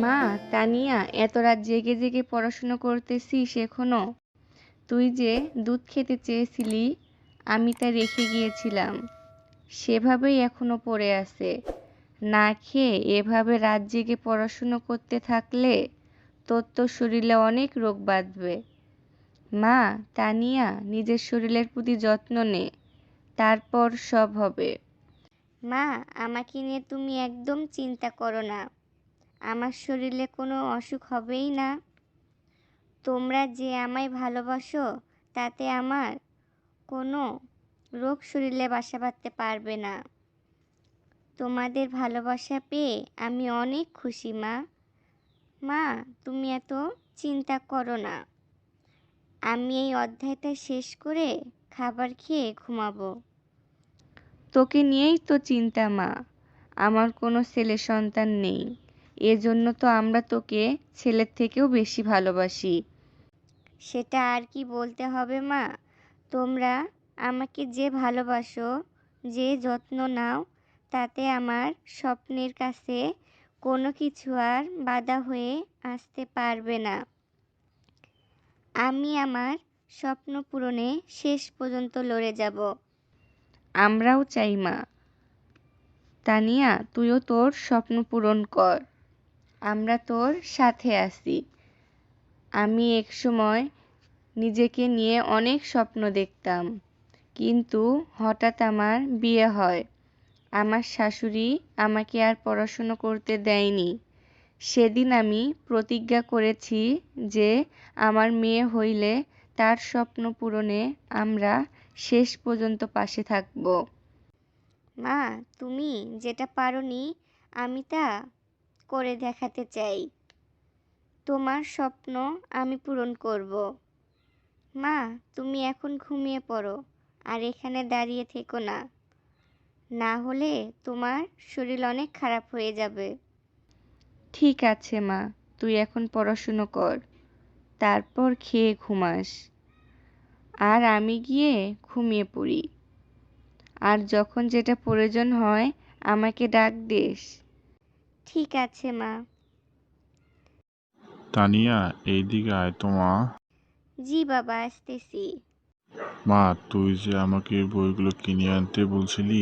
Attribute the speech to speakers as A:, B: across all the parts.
A: মা, তানিয়া, এত রাত জেগে জেগে পড়াশুনো করতেছিস এখনও? তুই যে দুধ খেতে চেয়েছিলি, আমি তা রেখে গিয়েছিলাম। সেভাবেই এখনও পড়ে আছে। না খেয়ে এভাবে রাত জেগে পড়াশুনো করতে থাকলে তোর তো শরীরে অনেক রোগ বাঁধবে। মা, তানিয়া, নিজের শরীরের প্রতি যত্ন নে, তারপর সব হবে।
B: মা, আমাকে নিয়ে তুমি একদম চিন্তা করো না। আমার শরীরে কোনো অসুখ হবেই না। তোমরা যে আমায় ভালোবাসো, তাতে আমার কোনো রোগ শরীরে বাসা বাঁধতে পারবে না। তোমাদের ভালোবাসা পেয়ে আমি অনেক খুশি, মা। মা, তুমি এত চিন্তা করো না। আমি এই অধ্যায়টা শেষ করে খাবার খেয়ে ঘুমাবো।
A: তোকে নিয়েই তো চিন্তা, মা। আমার কোনো ছেলে সন্তান নেই। এজন্য তো আমরা তোকে ছেলের থেকেও বেশি ভালোবাসি।
B: সেটা আর কি বলতে হবে মা? তোমরা আমাকে যে ভালোবাসো যে যত্ন নাও তাতে আমার স্বপ্নের কাছে কোনো কিছু আর বাধা হয়ে আসতে পারবে না। আমি আমার স্বপ্ন পূরণে শেষ পর্যন্ত লড়ে যাব।
A: আমরাও চাই মা। তানিয়া তুইও তোর স্বপ্ন পূরণ কর। আমরা তোর সাথে আছি। আমি একসময় নিজেকে নিয়ে অনেক স্বপ্ন দেখতাম, কিন্তু হঠাৎ আমার বিয়ে হয়। আমার শাশুড়ি আমাকে আর পড়াশুনো করতে দেয়নি। সেদিন আমি প্রতিজ্ঞা করেছি যে আমার মেয়ে হইলে তার স্বপ্ন পূরণে আমরা শেষ পর্যন্ত পাশে থাকব।
B: মা, তুমি যেটা পারোনি, আমি তা করে দেখাতে চাই। তোমার স্বপ্ন আমি পূরণ করব। মা, তুমি এখন ঘুমিয়ে পড়ো, আর এখানে দাঁড়িয়ে থেকো না। না হলে তোমার শরীর অনেক খারাপ হয়ে যাবে।
A: ঠিক আছে, মা, তুই এখন পড়াশুনো কর, তারপর খেয়ে ঘুমাস। আর আমি গিয়ে ঘুমিয়ে পড়ি। আর যখন যেটা প্রয়োজন হয়, আমাকে ডাক দিস।
B: ঠিক আছে মা।
C: তানিয়া এইদিকে আয় তো মা।
B: জি বাবা আসতেছি।
C: মা তুই যে আমাকে বইগুলো কিনে আনতে বলছিলি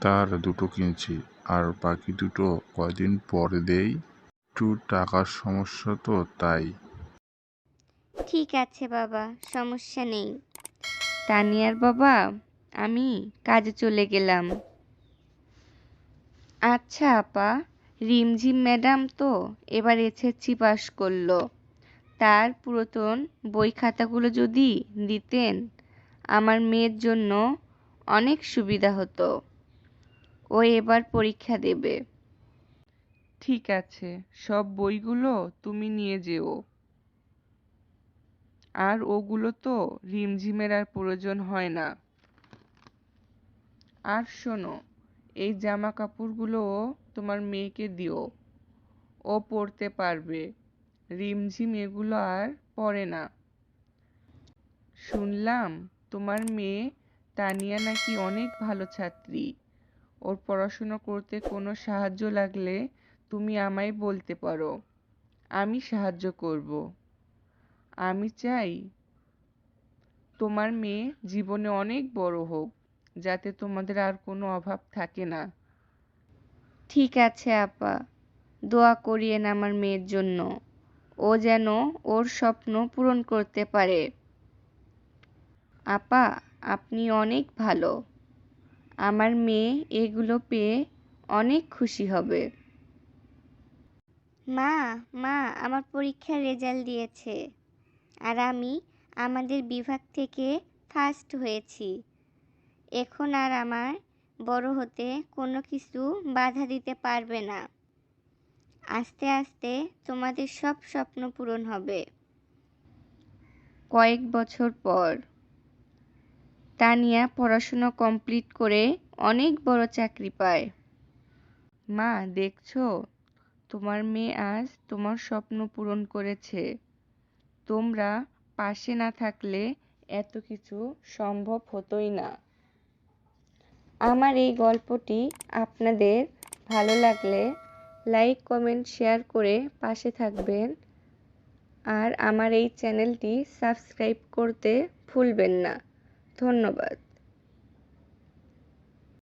C: তার দুটো কিনছি। আর বাকি দুটো কয়দিন পরে দেই? একটু টাকার সমস্যা তো তাই।
B: ঠিক আছে বাবা সমস্যা নেই।
A: তানিয়ার বাবা আমি কাজে চলে গেলাম। আচ্ছা আপা। রিমঝিম ম্যাডাম তো এবার এসএসসি পাস করল। তার পুরাতন বই খাতাগুলো যদি দিতেন, আমার মেয়ের জন্য অনেক সুবিধা হতো। ও এবার পরীক্ষা দেবে। ঠিক আছে, সব বইগুলো তুমি নিয়ে যেও। আর ওগুলো তো রিমঝিমের আর প্রয়োজন হয় না। আর শোনো, এই জামা কাপড়গুলোও তোমার মেয়েকে দিও। ও পড়তে পারবে। রিমঝিম এগুলো আর পড়ে না। শুনলাম তোমার মেয়ে তানিয়া নাকি অনেক ভালো ছাত্রী। ওর পড়াশুনো করতে কোনো সাহায্য লাগলে তুমি আমায় বলতে পারো। আমি সাহায্য করব। আমি চাই তোমার মেয়ে জীবনে অনেক বড় হোক, যাতে তোমাদের আর কোনো অভাব থাকে না। ঠিক আছে, আপা। দোয়া করিয়েন আমার মেয়ের জন্য। ও যেন ওর স্বপ্ন পূরণ করতে পারে। আপা, আপনি অনেক ভালো। আমার মেয়ে এগুলো পেয়ে অনেক খুশি হবে।
B: মা মা, আমার পরীক্ষার রেজাল্ট দিয়েছে। আর আমি আমাদের বিভাগ থেকে ফার্স্ট হয়েছি। এখন আর আমার বড় হতে কোনো কিছু বাধা দিতে পারবে না। আস্তে আস্তে তোমাদের সব স্বপ্ন পূরণ হবে।
A: কয়েক বছর পর তানিয়া পড়াশোনা কমপ্লিট করে অনেক বড় চাকরি পায়। মা, দেখছ? তোমার মেয়ে আজ তোমার স্বপ্ন পূরণ করেছে। তোমরা পাশে না থাকলে এত কিছু সম্ভব হতোই না। আমার এই গল্পটি আপনাদের ভালো লাগলে লাইক, কমেন্ট, শেয়ার করে পাশে থাকবেন। আর আমার এই চ্যানেলটি সাবস্ক্রাইব করতে ভুলবেন না। ধন্যবাদ।